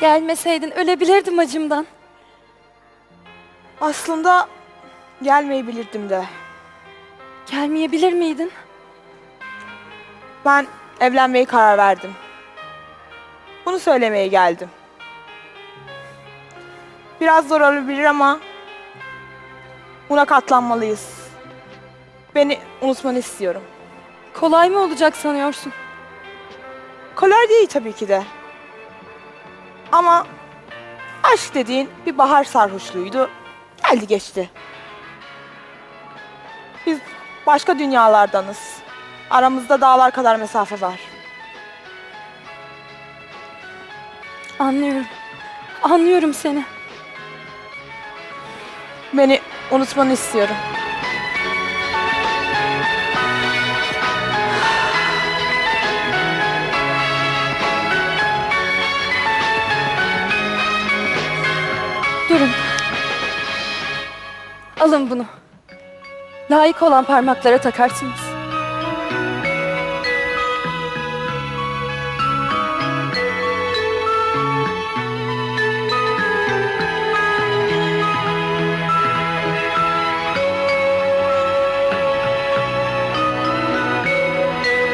Gelmeseydin ölebilirdim acımdan. Aslında gelmeyebilirdim de. Gelmeyebilir miydin? Ben evlenmeye karar verdim. Bunu söylemeye geldim. Biraz zor olabilir ama buna katlanmalıyız. Beni unutmanı istiyorum. Kolay mı olacak sanıyorsun? Kolay değil tabii ki de. Ama aşk dediğin bir bahar sarhoşluğuydu. Geldi geçti. Biz başka dünyalardanız. Aramızda dağlar kadar mesafe var. Anlıyorum. Anlıyorum seni. Beni unutmanı istiyorum. Alın bunu. Layık olan parmaklara takarsınız.